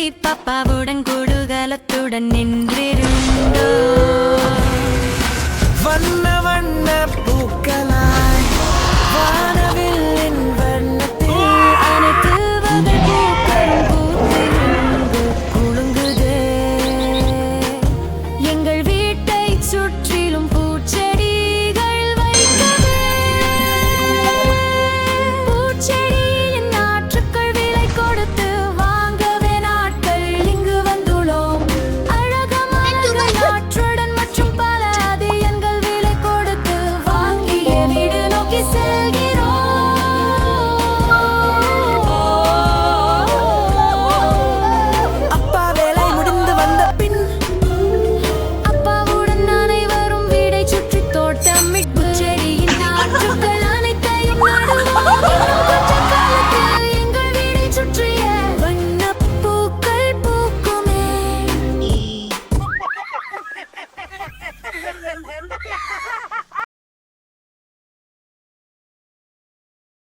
இல்லை பாப்பாவுடன் குடுகலத்துடன் நின்றிருந்தோ. வண்ண வண்ண பூக்களாய் வானவில்லின் வண்ணத்தில் அனைத்து வகை பூக்கள் பூத்திருந்து குலுங்குதே. எங்கள் வீட்டை சுற்றி him?